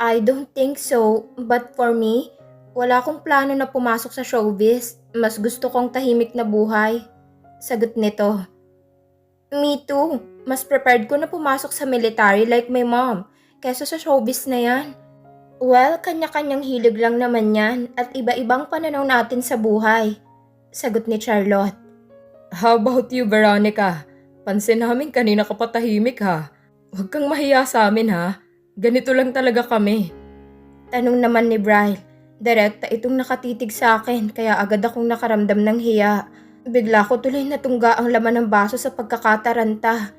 I don't think so, but for me, wala akong plano na pumasok sa showbiz. Mas gusto kong tahimik na buhay. Sagot nito. Me too. Mas prepared ko na pumasok sa military like my mom, kesa sa showbiz na yan. Well, kanya-kanyang hilig lang naman yan at iba-ibang pananaw natin sa buhay. Sagot ni Charlotte. How about you, Veronica? Pansin namin kanina ka pa tahimik ha. Huwag kang mahiya sa amin ha. Ganito lang talaga kami. Tanong naman ni Brile. Direkta itong nakatitig sa akin kaya agad akong nakaramdam ng hiya. Bigla ko tuloy natungga ang laman ng baso sa pagkakataranta.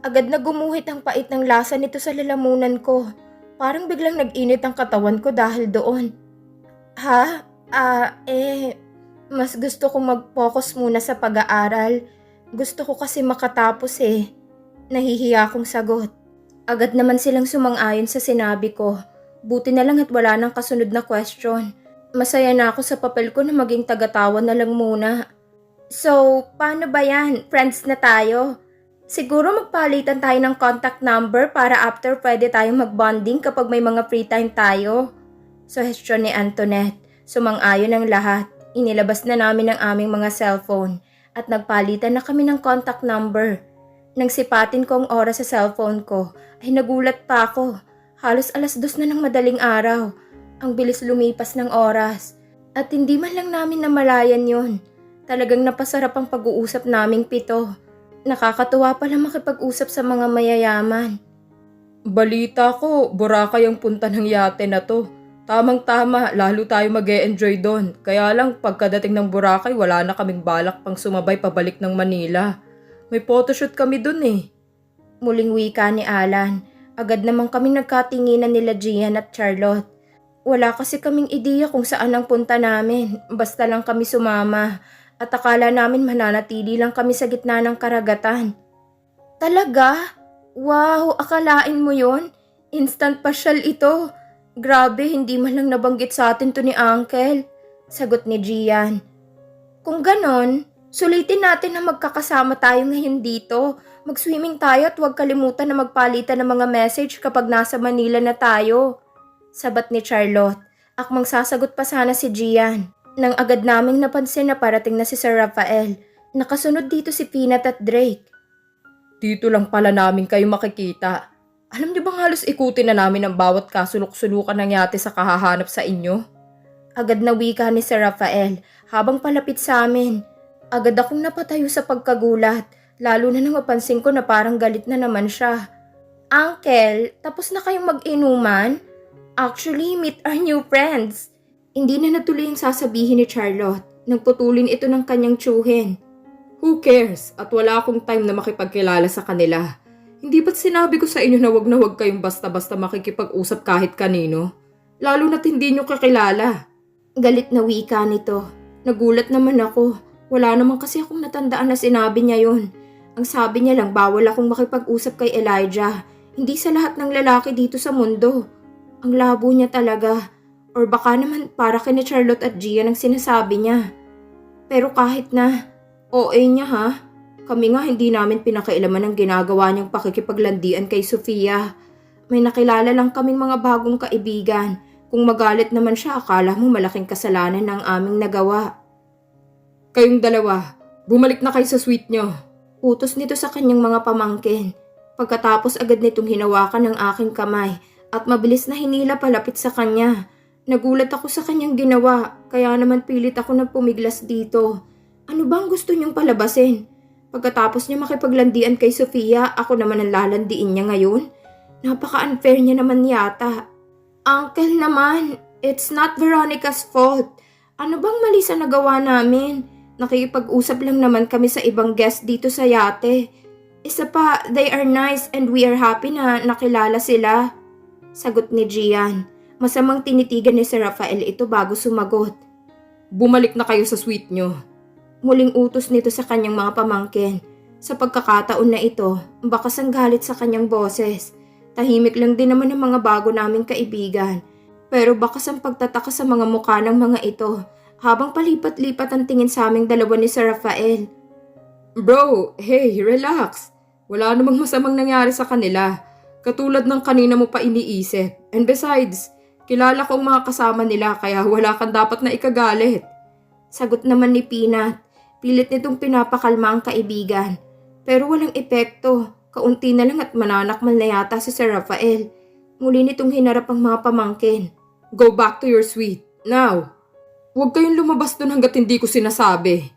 Agad na gumuhit ang pait ng lasa nito sa lalamunan ko. Parang biglang nag-init ang katawan ko dahil doon. Ha? Ah, eh, mas gusto kong mag-focus muna sa pag-aaral. Gusto ko kasi makatapos eh. Nahihiya akong sagot. Agad naman silang sumang-ayon sa sinabi ko. Buti na lang at wala nang kasunod na question. Masaya na ako sa papel ko na maging tagatawa na lang muna. So, paano ba yan? Friends na tayo? Siguro magpalitan tayo ng contact number para after pwede tayong magbonding kapag may mga free time tayo. Suhestyon ni Antoinette. Sumang-ayon ang lahat. Inilabas na namin ang aming mga cellphone at nagpalitan na kami ng contact number. Nang sipatin ko ang oras sa cellphone ko, ay nagulat pa ako. Halos alas dos na ng madaling araw. Ang bilis lumipas ng oras. At hindi man lang namin namalayan yon. Talagang napasarap ang pag-uusap naming pito. Nakakatuwa pala makipag-usap sa mga mayayaman. Balita ko, Boracay ang punta ng yate na to. Tamang-tama, lalo tayo mag enjoy doon. Kaya lang, pagkadating ng Boracay, wala na kaming balak pang sumabay pabalik ng Manila. May photoshoot kami doon eh. Muling wika ni Alan. Agad naman kaming nagkatinginan nila Gian at Charlotte. Wala kasi kaming ideya kung saan ang punta namin. Basta lang kami sumama. At akala namin mananatili lang kami sa gitna ng karagatan. Talaga? Wow, akalain mo yon? Instant pasyal ito. Grabe, hindi man lang nabanggit sa atin to ni Uncle. Sagot ni Gian. Kung ganon, sulitin natin na magkakasama tayo ngayon dito. Mag-swimming tayo at huwag kalimutan na magpalitan ng mga message kapag nasa Manila na tayo. Sabat ni Charlotte. Akmang sasagot pa sana si Gian. Nang agad naming napansin na parating na si Sir Rafael. Nakasunod dito si Peanut at Drake. Dito lang pala namin kayo makikita. Alam niyo bang halos ikutin na namin ang bawat kasulok-sulukan ng yate sa kahahanap sa inyo? Agad na wika ni Sir Rafael habang palapit sa amin. Agad akong napatayo sa pagkagulat, lalo na nang mapansin ko na parang galit na naman siya. Uncle, tapos na kayong mag-inuman? Actually, meet our new friends. Hindi na natuloy yung sasabihin ni Charlotte. Nagputulin ito ng kanyang tsuhin. Who cares? At wala akong time na makipagkilala sa kanila. Hindi ba't sinabi ko sa inyo na wag na wag kayong basta-basta makikipag-usap kahit kanino? Lalo na't hindi nyo kakilala. Galit na wika nito. Nagulat naman ako. Wala naman kasi akong natandaan na sinabi niya yon. Ang sabi niya lang bawal akong makipag-usap kay Elijah. Hindi sa lahat ng lalaki dito sa mundo. Ang labo niya talaga. Or baka naman para kay Charlotte at Gian ang sinasabi niya. Pero kahit na, OA niya ha. Kami nga hindi namin pinakailaman ang ginagawa niyang pakikipaglandian kay Sofia. May nakilala lang kaming mga bagong kaibigan. Kung magalit naman siya, akala mo malaking kasalanan ng aming nagawa. Kayong dalawa, bumalik na kayo sa suite nyo. Utos nito sa kanyang mga pamangkin. Pagkatapos agad nitong hinawakan ng aking kamay at mabilis na hinila palapit sa kanya. Nagulat ako sa kanyang ginawa, kaya naman pilit ako na pumiglas dito. Ano bang gusto niyong palabasin? Pagkatapos niya makipaglandian kay Sofia, ako naman ang lalandiin niya ngayon? Napaka-unfair niya naman yata. Uncle naman, it's not Veronica's fault. Ano bang mali sa nagawa namin? Nakikipag-usap lang naman kami sa ibang guest dito sa yate. Isa pa, they are nice and we are happy na nakilala sila. Sagot ni Gian. Masamang tinitigan ni Sir Rafael ito bago sumagot. Bumalik na kayo sa suite nyo. Muling utos nito sa kanyang mga pamangkin. Sa pagkakataon na ito, bakas ang galit sa kanyang boses. Tahimik lang din naman ang mga bago naming kaibigan. Pero bakas ang pagtataka sa mga mukha ng mga ito habang palipat-lipat ang tingin sa aming dalawa ni Sir Rafael. Bro, hey, relax. Wala namang masamang nangyari sa kanila. Katulad ng kanina mo pa iniisip. And besides, kilala ko ang mga kasama nila kaya wala kang dapat na ikagalit. Sagot naman ni Peanut. Pilit nitong pinapakalma ang kaibigan. Pero walang epekto. Kaunti na lang at mananakmal na yata si Sir Rafael. Muli nitong hinarap ang mga pamangkin. Go back to your suite. Now. Huwag kayong lumabas doon hanggat hindi ko sinasabi.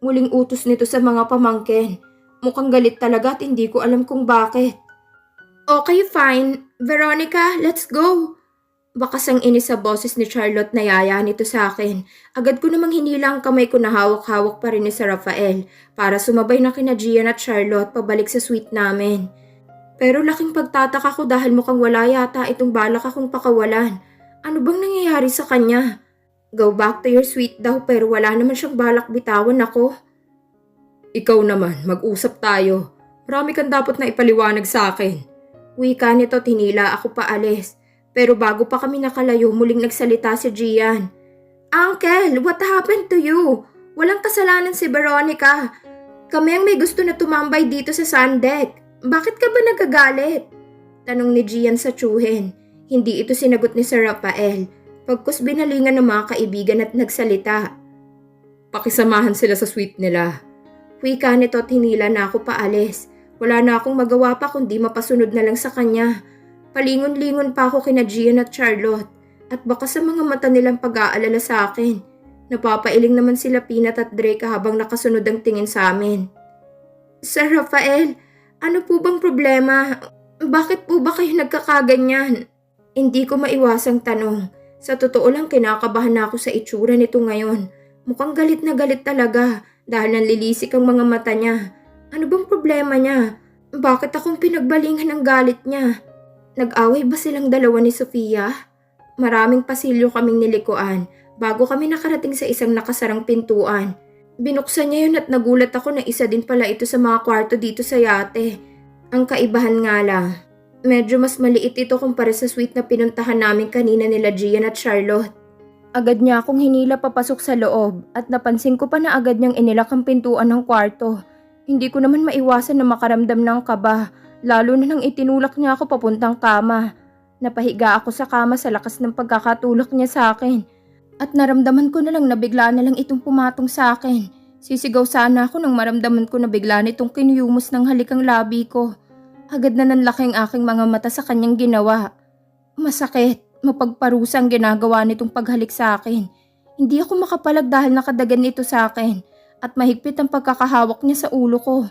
Muling utos nito sa mga pamangkin. Mukhang galit talaga at hindi ko alam kung bakit. Okay, fine. Veronica, let's go. Bakas ang inis sa boses ni Charlotte na yaya nito sa akin. Agad ko namang hinila ang kamay ko na hawak-hawak pa rin ni Sir Rafael para sumabay na kina Gian at Charlotte pabalik sa suite namin. Pero laking pagtataka ko dahil mukhang wala yata itong balak akong pakawalan. Ano bang nangyayari sa kanya? Go back to your suite daw pero wala naman siyang balak bitawan ako. Ikaw naman, mag-usap tayo. Marami kang dapat na ipaliwanag sa akin. Wika nito tinila ako paalis. Pero bago pa kami nakalayo, muling nagsalita si Gian. Uncle, what happened to you? Walang kasalanan si Veronica. Kami ang may gusto na tumambay dito sa sundeck. Bakit ka ba nagagalit? Tanong ni Gian sa tsuhin. Hindi ito sinagot ni Sir Rafael. Pagkus binalingan ng mga kaibigan at nagsalita. Pakisamahan sila sa suite nila. Wika nito at hinila na ako paalis. Wala na akong magawa pa kundi mapasunod na lang sa kanya. Palingon-lingon pa ako kina Gian at Charlotte. At baka sa mga mata nilang pag-aalala sa akin. Napapailing naman sila Peanut at Drake habang nakasunod ang tingin sa amin. Sir Rafael, ano po bang problema? Bakit po ba kayo nagkakaganyan? Hindi ko maiwasang tanong. Sa totoo lang kinakabahan na ako sa itsura nito ngayon. Mukhang galit na galit talaga dahil nanlilisik ang mga mata niya. Ano bang problema niya? Bakit akong pinagbalingan ng galit niya? Nag-away ba silang dalawa ni Sofia? Maraming pasilyo kaming nilikuan bago kami nakarating sa isang nakasarang pintuan. Binuksan niya yun at nagulat ako na isa din pala ito sa mga kwarto dito sa yate. Ang kaibahan nga lang, medyo mas maliit ito kumpara sa suite na pinuntahan namin kanina nila Gian at Charlotte. Agad niya akong hinila papasok sa loob at napansin ko pa na agad niyang inilak ang pintuan ng kwarto. Hindi ko naman maiwasan na makaramdam ng kaba, lalo na nang itinulak niya ako papuntang kama. Napahiga ako sa kama sa lakas ng pagkakatulak niya sa akin. At naramdaman ko na lang na bigla na lang itong pumatong sa akin. Sisigaw sana ako nang maramdaman ko na bigla nitong kinuyumos ng halikang labi ko. Agad na nanlaki ang aking mga mata sa kanyang ginawa. Masakit, mapagparusang ginagawa nitong paghalik sa akin. Hindi ako makapalag dahil nakadagan ito sa akin at mahigpit ang pagkakahawak niya sa ulo ko.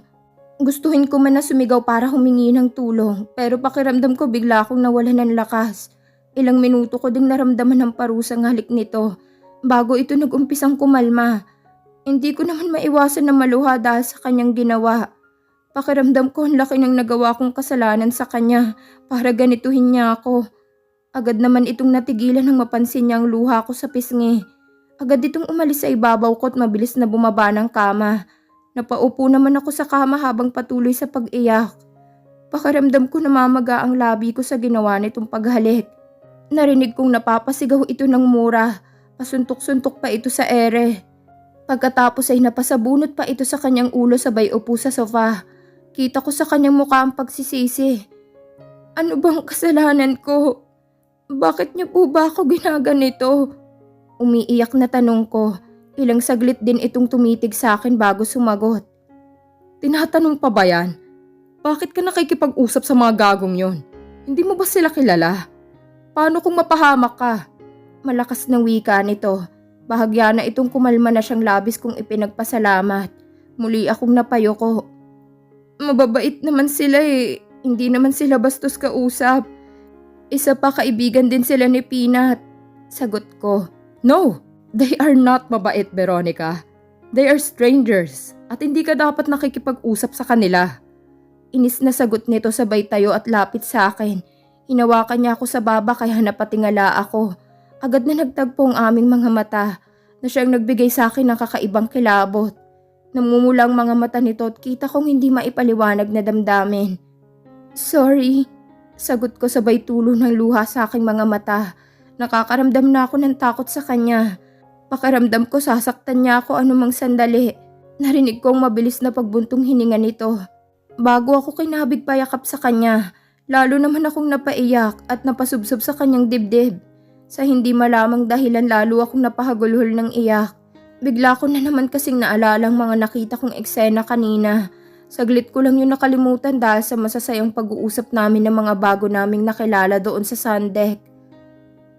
Gustuhin ko man na sumigaw para humingi ng tulong pero pakiramdam ko bigla akong nawalan ng lakas. Ilang minuto ko ding naramdaman ng parusang halik nito bago ito nag-umpisang kumalma. Hindi ko naman maiwasan na maluha dahil sa kanyang ginawa. Pakiramdam ko ang laki ng nagawa kong kasalanan sa kanya para ganituhin niya ako. Agad naman itong natigilan nang mapansin niya ang luha ko sa pisngi. Agad itong umalis sa ibabaw ko at mabilis na bumaba ng kama. Napaupo naman ako sa kama habang patuloy sa pag-iyak. Pakiramdam ko namamaga ang labi ko sa ginawa nitong paghalik. Narinig kong napapasigaw ito ng mura. Pasuntok-suntok pa ito sa ere. Pagkatapos ay napasabunot pa ito sa kanyang ulo sabay upo sa sofa. Kita ko sa kanyang mukha ang pagsisisi. Ano bang kasalanan ko? Bakit niyo po ba ako ginaganito? Umiiyak na tanong ko. Ilang saglit din itong tumitig sa akin bago sumagot. Tinatanong pa ba yan? Bakit ka nakikipag-usap sa mga gagong yon? Hindi mo ba sila kilala? Paano kung mapahamak ka? Malakas na wika nito. Bahagya na itong kumalma na siyang labis kong ipinagpasalamat. Muli akong napayoko. Mababait naman sila eh. Hindi naman sila bastos kausap. Isa pa kaibigan din sila ni Peanut. Sagot ko. No, they are not mabait, Veronica. They are strangers at hindi ka dapat nakikipag-usap sa kanila. Inis na sagot nito sabay tayo at lapit sa akin. Hinawakan niya ako sa baba kaya napatingala ako. Agad na nagtagpo ang aming mga mata na siyang nagbigay sa akin ng kakaibang kilabot. Namumulang mga mata nito at kita kong hindi maipaliwanag na damdamin. Sorry, sagot ko sabay tulo ng luha sa aking mga mata. Nakakaramdam na ako ng takot sa kanya. Pakiramdam ko sasaktan niya ako anumang sandali. Narinig kong mabilis na pagbuntong hininga nito. Bago ako kinabig payakap sa kanya, Lalo naman akong napaiyak at napasubsob sa kanyang dibdib. Sa hindi malamang dahilan lalo akong napahagulhol ng iyak. Bigla ko na naman kasing naalala ang mga nakita kong eksena kanina. Saglit ko lang yun nakalimutan dahil sa masasayang pag-uusap namin ng mga bago naming nakilala doon sa Sundeck.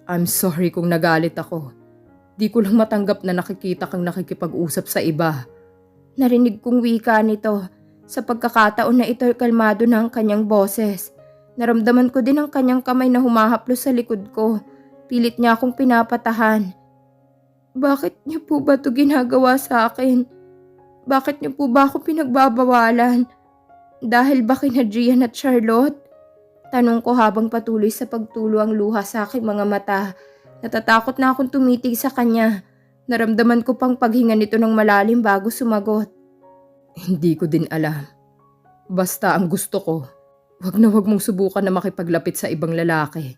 I'm sorry kung nagalit ako. Di ko lang matanggap na nakikita kang nakikipag-usap sa iba. Narinig kong wika nito. Sa pagkakataon na ito kalmado na ang kanyang boses. Naramdaman ko din ang kanyang kamay na humahaplos sa likod ko. Pilit niya akong pinapatahan. Bakit niyo po ba ito ginagawa sa akin? Bakit niyo po ba ako pinagbabawalan? Dahil ba kina Gian at Charlotte? Tanong ko habang patuloy sa pagtulo ang luha sa aking mga mata. Natatakot na akong tumitig sa kanya. Naramdaman ko pang paghinga nito ng malalim bago sumagot. Hindi ko din alam. Basta ang gusto ko, wag na wag mong subukan na makipaglapit sa ibang lalaki.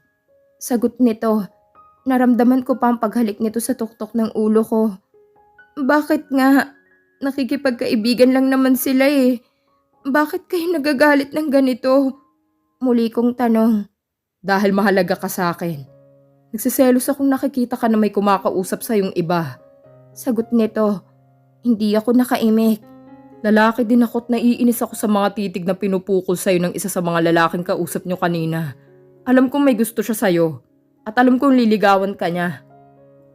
Sagot nito. Naramdaman ko pa ang paghalik nito sa tuktok ng ulo ko. Bakit nga? Nakikipagkaibigan lang naman sila eh. Bakit kayo nagagalit ng ganito? Muli kong tanong. Dahil mahalaga ka sa akin. Nagsiselos akong nakikita ka na may kumakausap sa yung iba. Sagot nito. Hindi ako nakaimik. Lalaki din ako't naiinis ako sa mga titig na pinupukol sa'yo ng isa sa mga lalaking kausap nyo kanina. Alam kong may gusto siya sa'yo. At alam kong liligawan ka niya.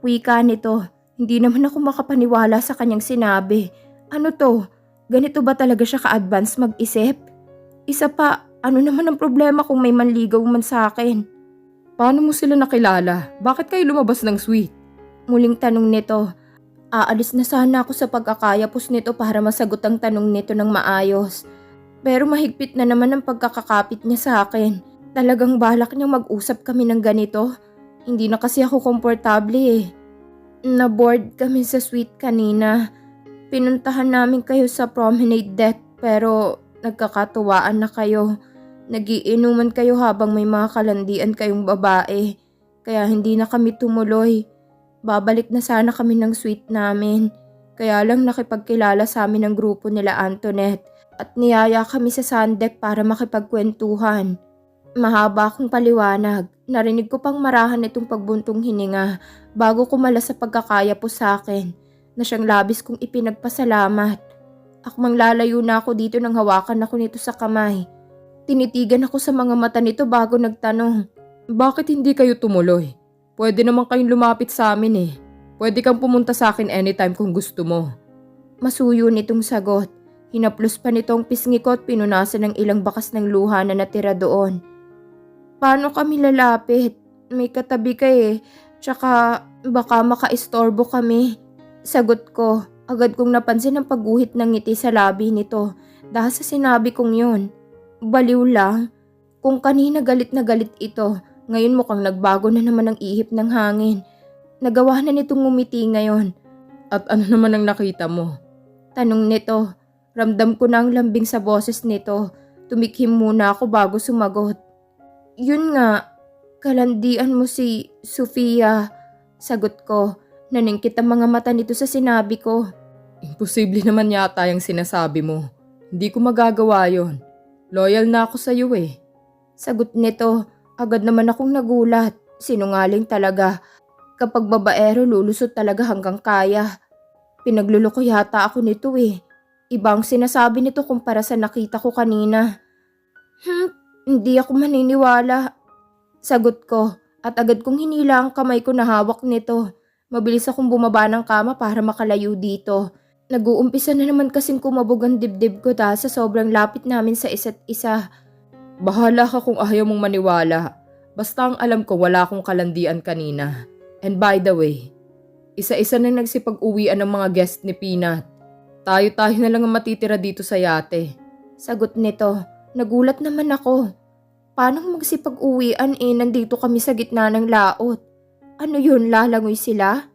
Wika nito. Hindi naman ako makapaniwala sa kanyang sinabi. Ano to? Ganito ba talaga siya ka-advance mag-isip? Isa pa, ano naman ang problema kung may manligaw man sa akin? Paano mo sila nakilala? Bakit kayo lumabas ng suite? Muling tanong nito. Aalis na sana ako sa pagkakayapos nito para masagot ang tanong nito ng maayos. Pero mahigpit na naman ang pagkakakapit niya sa akin. Talagang balak niyang mag-usap kami ng ganito. Hindi na kasi ako komportable eh. Na-board kami sa suite kanina. Pinuntahan namin kayo sa promenade deck pero nagkakatuwaan na kayo. Nagiinuman kayo habang may mga kalandian kayong babae. Kaya hindi na kami tumuloy. Babalik na sana kami ng suite namin. Kaya lang nakipagkilala sa amin ng grupo nila Antoinette at niyaya kami sa sundeck para makipagkwentuhan. Mahaba akong paliwanag. Narinig ko pang marahan itong pagbuntong hininga bago kumala sa pagkakaya po sa akin na siyang labis kong ipinagpasalamat. Akmang lalayo na ako dito nang hawakan ako nito sa kamay. Tinitigan ako sa mga mata nito bago nagtanong. Bakit hindi kayo tumuloy? Pwede naman kayong lumapit sa amin eh. Pwede kang pumunta sa akin anytime kung gusto mo. Masuyo nitong sagot. Hinaplos pa nitong pisngi ko at pinunasan ng ilang bakas ng luha na natira doon. Paano kami lalapit? May katabi ka eh. Tsaka baka makaistorbo kami. Sagot ko. Agad kong napansin ang pagguhit ng ngiti sa labi nito dahil sa sinabi kong yun. Baliw lang. Kung kanina galit na galit ito, ngayon mukhang nagbago na naman ang ihip ng hangin. Nagawa na nitong ngumiti ngayon. At ano naman ang nakita mo? Tanong nito. Ramdam ko na ang lambing sa boses nito. Tumikhim muna ako bago sumagot. Yun nga, kalandian mo si Sofia. Sagot ko. Naningkit ang mga mata nito sa sinabi ko. Imposible naman yata yung sinasabi mo. Hindi ko magagawa yon. Loyal na ako sa iyo eh. Sagot nito. Agad naman akong nagulat. Sinungaling talaga. Kapag babaero, lulusot talaga hanggang kaya. Pinagluloko yata ako nito eh. Ibang sinasabi nito kumpara sa nakita ko kanina. Hmm, hindi ako maniniwala. Sagot ko at agad kong hinila ang kamay ko na hawak nito. Mabilis akong bumaba ng kama para makalayo dito. Nag-uumpisa na naman kasing kumabog ang dibdib ko dahil sa sobrang lapit namin sa isa't isa. Bahala ka kung ayaw mong maniwala. Basta ang alam ko wala akong kalandian kanina. And by the way, isa-isa na nagsipag-uwian ng mga guest ni Peanut. Tayo-tayo na lang ang matitira dito sa yate. Sagot nito. Nagulat naman ako. Paano magsipag-uwian eh nandito kami sa gitna ng laot? Ano yun, lalangoy sila?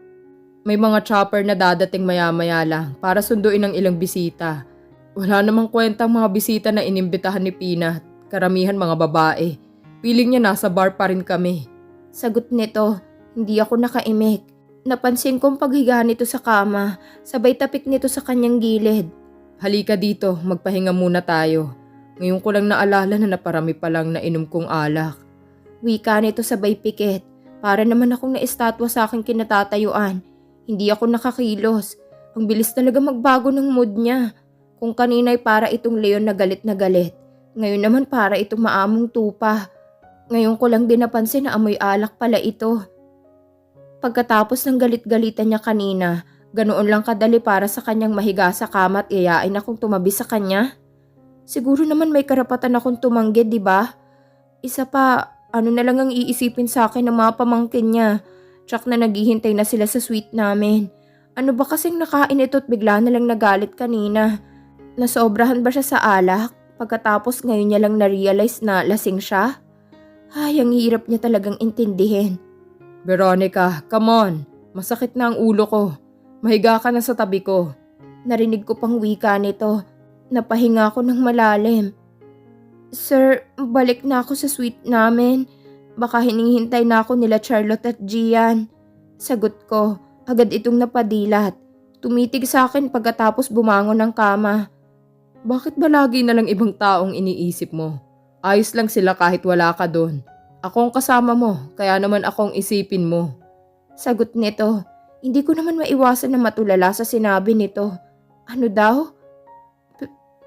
May mga chopper na dadating maya-maya lang para sunduin ang ilang bisita. Wala namang kwentang mga bisita na inimbitahan ni Peanut. Karamihan mga babae. Piling niya nasa bar pa rin kami. Sagot nito. Hindi ako nakaimik. Napansin kong paghiga nito sa kama, sabay tapik nito sa kanyang gilid. Halika dito, magpahinga muna tayo. Ngayon ko lang naalala na naparami pa lang na inom kong alak. Wika nito sabay pikit. Para naman akong naistatwa sa aking kinatatayuan. Hindi ako nakakilos. Ang bilis talaga magbago ng mood niya. Kung kanina'y para itong leon na galit na galit. Ngayon naman para itong maamong tupa. Ngayon ko lang din napansin na amoy alak pala ito. Pagkatapos ng galit-galitan niya kanina, ganoon lang kadali para sa kanyang mahiga sa kama at iyayain akong tumabi sa kanya. Siguro naman may karapatan akong tumanggi, di ba? Isa pa, ano na lang ang iisipin sa akin ng mga pamangkin niya. Tsak na naghihintay na sila sa suite namin. Ano ba kasing nakain ito at bigla na lang nagalit kanina? Nasobrahan ba siya sa alak? Pagkatapos ngayon niya lang na-realize na lasing siya? Ay, ang hirap niya talagang intindihin. Veronica, come on. Masakit na ang ulo ko. Mahiga ka na sa tabi ko. Narinig ko pang wika nito. Napahinga ako ng malalim. Sir, balik na ako sa suite namin. Baka hinihintay na ako nila Charlotte at Gian. Sagot ko, agad itong napadilat. Tumitig sa akin pagkatapos bumangon ng kama. Bakit ba lagi na lang ibang taong iniisip mo? Ayos lang sila kahit wala ka doon. Ako ang kasama mo, kaya naman akong isipin mo. Sagot nito, hindi ko naman maiwasan na matulala sa sinabi nito. Ano daw?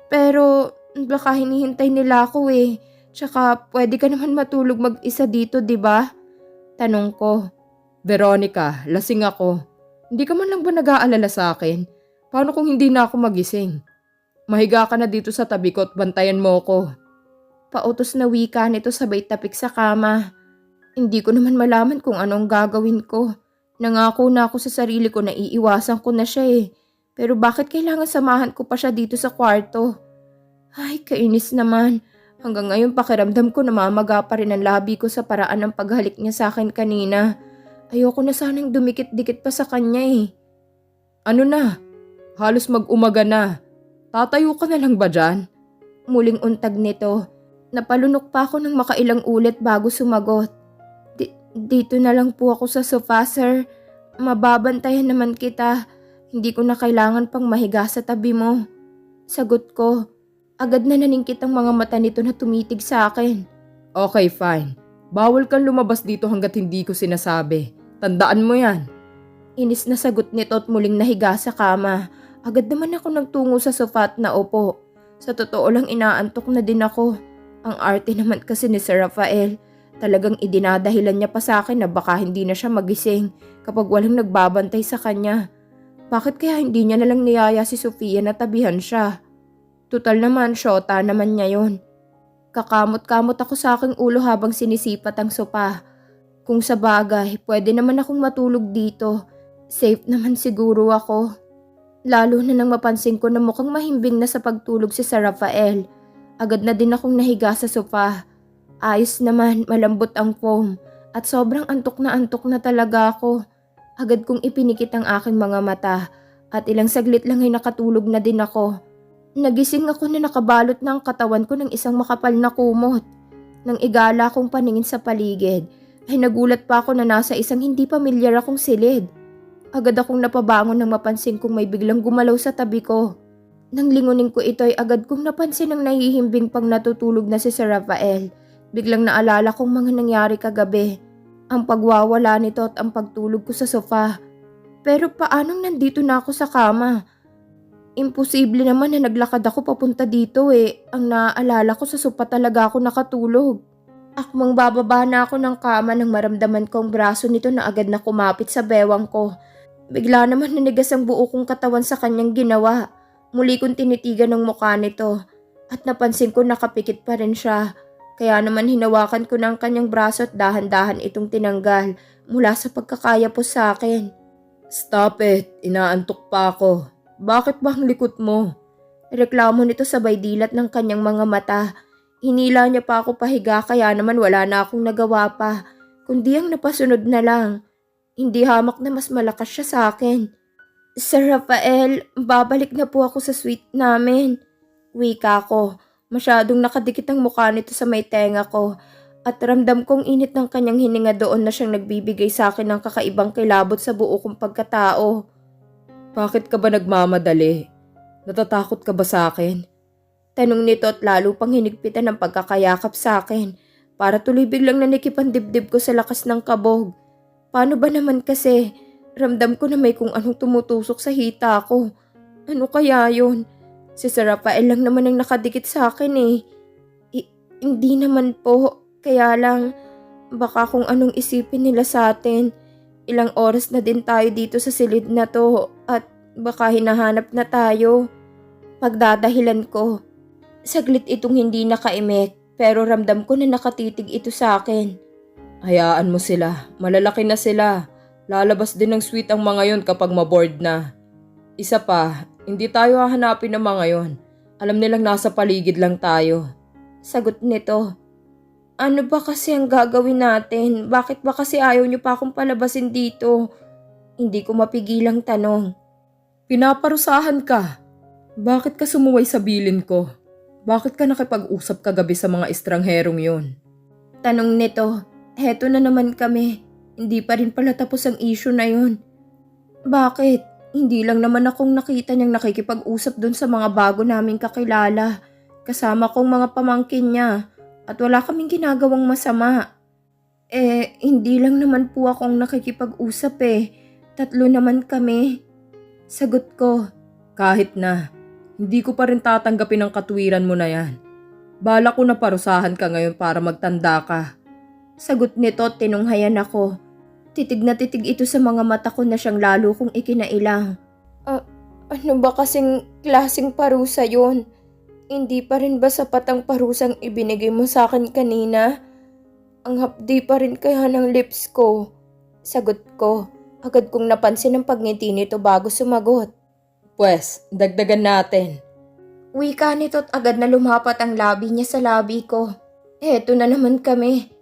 Pero baka hinihintay nila ako eh. Tsaka pwede ka naman matulog mag-isa dito, di ba? Tanong ko. Veronica, lasing ako. Hindi ka man lang ba nag-aalala sa akin? Paano kung hindi na ako magising? Mahiga ka na dito sa tabi ko at bantayan mo ko. Pautos na wika nito sabay tapik sa kama. Hindi ko naman malaman kung anong gagawin ko. Nangako na ako sa sarili ko na iiwasan ko na siya eh. Pero bakit kailangan samahan ko pa siya dito sa kwarto? Ay, kainis naman. Hanggang ngayon pakiramdam ko namamaga pa rin ang labi ko sa paraan ng paghalik niya sa akin kanina. Ayoko na sanang dumikit-dikit pa sa kanya eh. Ano na? Halos mag-umaga na. Tatayo ka na lang ba dyan? Muling untag nito. Napalunok pa ako ng makailang ulit bago sumagot. Di- dito na lang po ako sa sofa, sir. Mababantayan naman kita. Hindi ko na kailangan pang mahiga sa tabi mo. Sagot ko. Agad na naningkit ang mga mata nito na tumitig sa akin. Okay, fine. Bawal kang lumabas dito hanggat hindi ko sinasabi. Tandaan mo yan. Inis na sagot nito at muling nahiga sa kama. Agad naman ako nagtungo sa sofa at naupo. Sa totoo lang inaantok na din ako. Ang arte naman kasi ni Sir Rafael. Talagang idinadahilan niya pa sa akin na baka hindi na siya magising kapag walang nagbabantay sa kanya. Bakit kaya hindi niya nalang niyaya si Sofia na tabihan siya? Tutal naman, syota naman niya yon. Kakamot-kamot ako sa aking ulo habang sinisipat ang sopa. Kung sa bagay, pwede naman akong matulog dito. Safe naman siguro ako. Lalo na nang mapansin ko na mukhang mahimbing na sa pagtulog si Sir Rafael. Agad na din akong nahiga sa sofa. Ayos naman, malambot ang foam. At sobrang antok na antok na talaga ako. Agad kong ipinikit ang aking mga mata. At ilang saglit lang ay nakatulog na din ako. Nagising ako na nakabalot na ang katawan ko ng isang makapal na kumot. Nang igala kong paningin sa paligid, ay nagulat pa ako na nasa isang hindi pamilyar akong silid. Agad akong napabangon nang mapansin kong may biglang gumalaw sa tabi ko. Nang lingunin ko ito ay agad kong napansin ang nahihimbing pang natutulog na si Sir Rafael. Biglang naalala kong mga nangyari kagabi. Ang pagwawala nito at ang pagtulog ko sa sofa. Pero paanong nandito na ako sa kama? Imposible naman na naglakad ako papunta dito eh. Ang naaalala ko sa sofa talaga ako nakatulog. Akmang bababa na ako ng kama nang maramdaman ko ang braso nito na agad na kumapit sa bewang ko. Bigla naman nanigas ang buo kong katawan sa kanyang ginawa. Muli kong tinitigan ng mukha nito at napansin ko nakapikit pa rin siya. Kaya naman hinawakan ko ng kanyang braso at dahan-dahan itong tinanggal mula sa pagkakaya po sa akin. Stop it. Inaantok pa ako. Bakit ba ang likot mo? Reklamo nito sabay dilat ng kanyang mga mata. Hinila niya pa ako pahiga kaya naman wala na akong nagawa pa. Kundi ang napasunod na lang. Hindi hamak na mas malakas siya sa akin. Sir Rafael, babalik na po ako sa suite namin. Wika ko. Masyadong nakadikit ang mukha nito sa may tenga ko. At ramdam kong init ng kanyang hininga doon na siyang nagbibigay sa akin ng kakaibang kilabot sa buo kong pagkatao. Bakit ka ba nagmamadali? Natatakot ka ba sa akin? Tanong nito at lalo pang hinigpitan ng pagkakayakap sa akin para tuloy biglang nanikip ang dibdib ko sa lakas ng kabog. Paano ba naman kasi? Ramdam ko na may kung anong tumutusok sa hita ko. Ano kaya yun? Si Sir Rafael lang naman ang nakadikit sa akin eh. I- hindi naman po. Kaya lang, baka kung anong isipin nila sa atin. Ilang oras na din tayo dito sa silid na to at baka hinahanap na tayo. Pagdadahilan ko. Saglit itong hindi nakaimek pero ramdam ko na nakatitig ito sa akin. Hayaan mo sila. Malalaki na sila. Lalabas din ng sweet ang mga yon kapag maboard na. Isa pa, hindi tayo hahanapin ng mga yon. Alam nilang nasa paligid lang tayo. Sagot nito. Ano ba kasi ang gagawin natin? Bakit ba kasi ayaw niyo pa akong palabasin dito? Hindi ko mapigilang tanong. Pinaparusahan ka. Bakit ka sumuway sa bilin ko? Bakit ka nakipag-usap kagabi sa mga estrangherong yon? Tanong nito. Heto na naman kami. Hindi pa rin pala tapos ang issue na yon. Bakit? Hindi lang naman akong nakita niyang nakikipag-usap dun sa mga bago naming kakilala. Kasama kong mga pamangkin niya. At wala kaming ginagawang masama. Eh, hindi lang naman po akong nakikipag-usap eh. Tatlo naman kami. Sagot ko. Kahit na, hindi ko pa rin tatanggapin ang katuwiran mo na yan. Bala ko na parusahan ka ngayon para magtanda ka. Sagot nito tinunghayan ako. Titig na titig ito sa mga mata ko na siyang lalo kong ikinailang. Ah, ano ba kasing klaseng parusa yon? Hindi pa rin ba sapat ang parusang ibinigay mo sa akin kanina? Ang hapdi pa rin kaya ng lips ko. Sagot ko. Agad kong napansin ang pagngiti nito bago sumagot. Pwes, dagdagan natin. Wika nito at agad na lumapat ang labi niya sa labi ko. Eto na naman kami.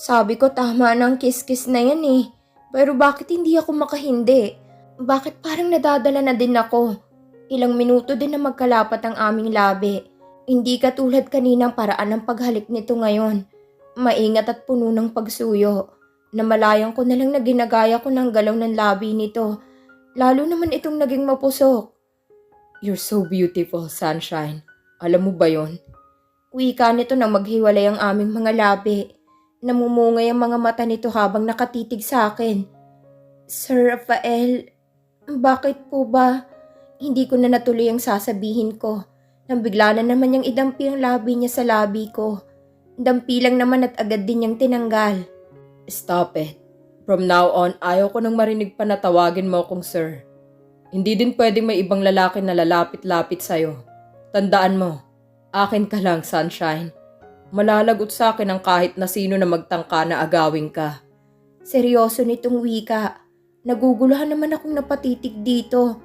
Sabi ko tama na ang kiss-kiss na yan eh. Pero bakit hindi ako makahindi? Bakit parang nadadala na din ako? Ilang minuto din na magkalapat ang aming labi. Hindi katulad kaninang paraan ng paghalik nito ngayon. Maingat at puno ng pagsuyo. Namalayan ko na lang na ginagaya ko ng galaw ng labi nito. Lalo naman itong naging mapusok. You're so beautiful, sunshine. Alam mo ba yon? Wika nito nang maghiwalay ang aming mga labi. Namumungay ang mga mata nito habang nakatitig sa akin. Sir Rafael, bakit po ba? Hindi ko na natuloy ang sasabihin ko. Nang bigla na naman niyang idampi ang labi niya sa labi ko. Dampi lang naman at agad din niyang tinanggal. Stop it. From now on, ayaw ko nang marinig pa na tawagin mo akong sir. Hindi din pwedeng may ibang lalaki na lalapit-lapit sa'yo. Tandaan mo, akin ka lang, sunshine. Malalagot sa akin ang kahit na sino na magtangka na agawin ka. Seryoso nitong wika. Naguguluhan naman akong napatitig dito.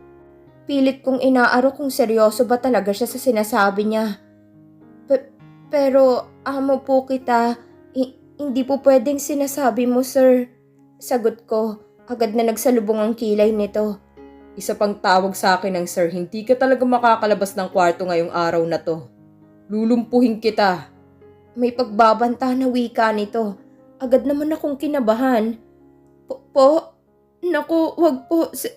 Pilit kong inaaro kung seryoso ba talaga siya sa sinasabi niya. Pe- pero amo po kita, I- hindi po pwedeng sinasabi mo sir. Sagot ko, agad na nagsalubong ang kilay nito. Isa pang tawag sa akin ng sir, hindi ka talaga makakalabas ng kwarto ngayong araw na to. Lulumpuhin kita. May pagbabanta na wika nito. Agad naman akong kinabahan. Po, po? Naku, wag po. Si-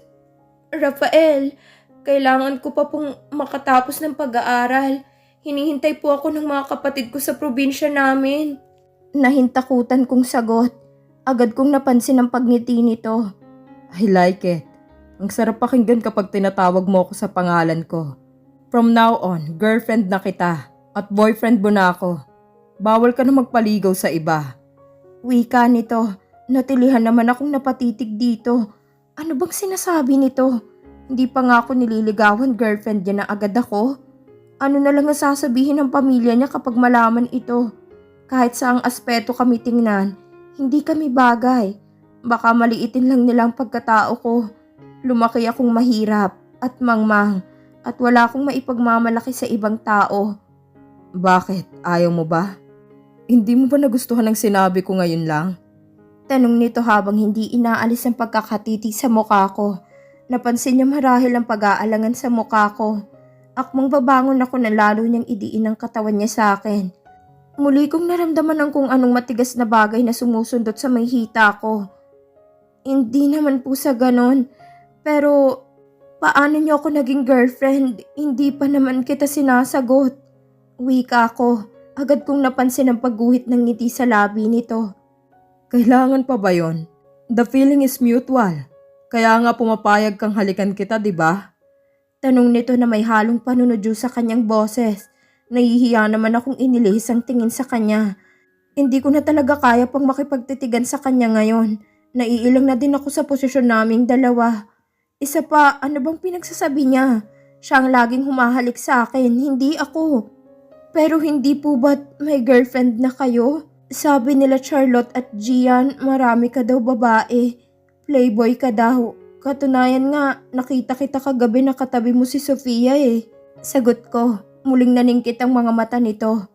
Rafael, kailangan ko pa pong makatapos ng pag-aaral. Hinihintay po ako ng mga kapatid ko sa probinsya namin. Nahintakutan kong sagot. Agad kong napansin ang pagngiti nito. I like it. Ang sarap pakinggan kapag tinatawag mo ako sa pangalan ko. From now on, girlfriend na kita at boyfriend mo na ako. Bawal ka na magpaligaw sa iba. Wika nito. Natilihan naman akong napatitig dito. Ano bang sinasabi nito? Hindi pa nga ako nililigawan girlfriend niya na agad ako. Ano na lang ang sasabihin ng pamilya niya kapag malaman ito? Kahit sa ang aspeto kami tingnan, hindi kami bagay. Baka maliitin lang nila ang pagkatao ko. Lumaki akong mahirap at mangmang at wala akong maipagmamalaki sa ibang tao. Bakit? Ayaw mo ba? Hindi mo ba nagustuhan ang sinabi ko ngayon lang? Tanong nito habang hindi inaalis ang pagkakatitig sa mukha ko. Napansin niya marahil ang pag-aalangan sa mukha ko. Akmang babangon ako na lalo niyang idiin ang katawan niya sa akin. Muli kong naramdaman ang kung anong matigas na bagay na sumusundot sa may hita ko. Hindi naman po sa ganon. Pero paano niyo ako naging girlfriend? Hindi pa naman kita sinasagot. Wika ko. Agad kong napansin ang pagguhit ng ngiti sa labi nito. Kailangan pa ba yon? The feeling is mutual. Kaya nga pumapayag kang halikan kita, di ba? Tanong nito na may halong panunodyo sa kanyang boses. Nahihiya naman akong inilihis ang tingin sa kanya. Hindi ko na talaga kaya pang makipagtitigan sa kanya ngayon. Naiilang na din ako sa posisyon naming dalawa. Isa pa, ano bang pinagsasabi niya? Siya ang laging humahalik sa akin, hindi ako. Pero hindi po ba't may girlfriend na kayo? Sabi nila Charlotte at Gian, marami ka daw babae. Playboy ka daw. Katunayan nga, nakita kita kagabi na katabi mo si Sofia eh. Sagot ko, muling naningkit ang mga mata nito.